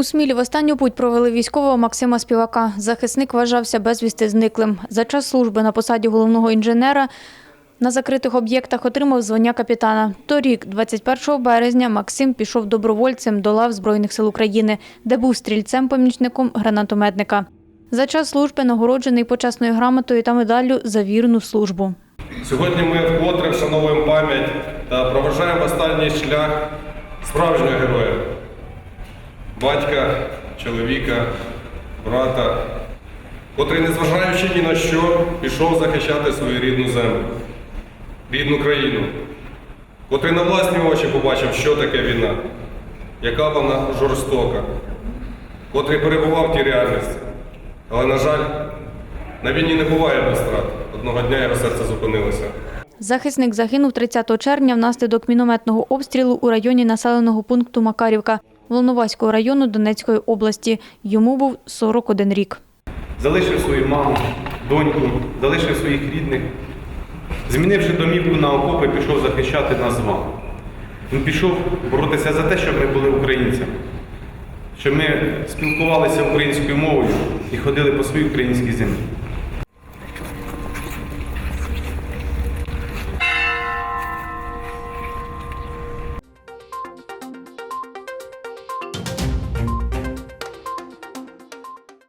У Смілі в останню путь провели військового Максима Співака. Захисник вважався безвісти зниклим. За час служби на посаді головного інженера на закритих об'єктах отримав звання капітана. Торік, 21 березня, Максим пішов добровольцем до лав Збройних сил України, де був стрільцем-помічником гранатометника. За час служби нагороджений почесною грамотою та медаллю за вірну службу. Сьогодні ми вкотре вшановуємо пам'ять та проважаємо останній шлях справжнього героя, батька, чоловіка, брата, котрий, незважаючи ні на що, пішов захищати свою рідну землю, рідну країну, котрий на власні очі побачив, що таке війна, яка вона жорстока, котрий перебував в тій реальності. Але, на жаль, на війні не буває без страт. Одного дня його серце зупинилося. Захисник загинув 30 червня внаслідок мінометного обстрілу у районі населеного пункту Макарівка Волноваського району Донецької області. Йому був 41 рік. залишив свою маму, доньку, залишив своїх рідних, змінивши домівку на окопи, пішов захищати нас з вами. Він пішов боротися за те, щоб ми були українцями, щоб ми спілкувалися українською мовою і ходили по своїй українській землі.